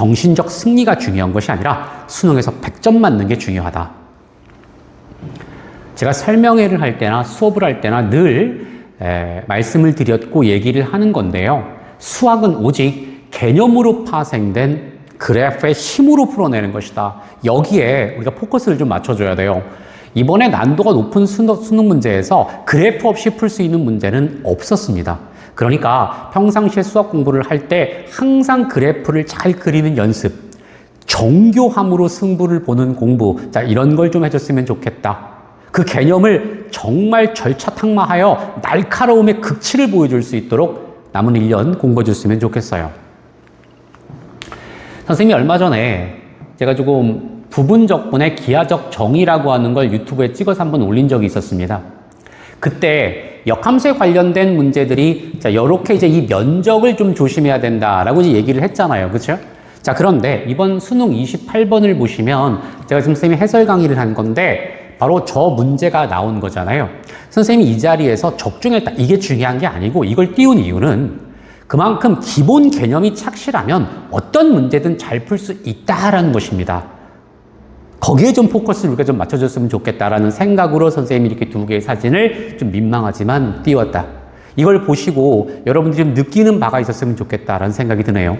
정신적 승리가 중요한 것이 아니라 수능에서 100점 맞는 게 중요하다. 제가 설명회를 할 때나 수업을 할 때나 늘 에, 말씀을 드렸고 얘기를 하는 건데요. 수학은 오직 개념으로 파생된 그래프의 힘으로 풀어내는 것이다. 여기에 우리가 포커스를 좀 맞춰줘야 돼요. 이번에 난도가 높은 수능, 문제에서 그래프 없이 풀 수 있는 문제는 없었습니다. 그러니까 평상시에 수학 공부를 할 때 항상 그래프를 잘 그리는 연습, 정교함으로 승부를 보는 공부, 자, 이런 걸 좀 해줬으면 좋겠다. 그 개념을 정말 절차탕마하여 날카로움의 극치를 보여줄 수 있도록 남은 1년 공부해 줬으면 좋겠어요. 선생님이 얼마 전에 제가 조금 부분적분의 기하적 정의라고 하는 걸 유튜브에 찍어서 한번 올린 적이 있었습니다. 그때 역함수에 관련된 문제들이 자, 이렇게 이제 이 면적을 좀 조심해야 된다라고 이제 얘기를 했잖아요. 그렇죠? 자, 그런데 이번 수능 28번을 보시면 제가 지금 선생님이 해설 강의를 한 건데 바로 저 문제가 나온 거잖아요. 선생님이 이 자리에서 적중했다. 이게 중요한 게 아니고 이걸 띄운 이유는 그만큼 기본 개념이 착실하면 어떤 문제든 잘 풀 수 있다라는 것입니다. 거기에 좀 포커스를 우리가 좀 맞춰줬으면 좋겠다라는 생각으로 선생님이 이렇게 두 개의 사진을 좀 민망하지만 띄웠다. 이걸 보시고 여러분들이 좀 느끼는 바가 있었으면 좋겠다라는 생각이 드네요.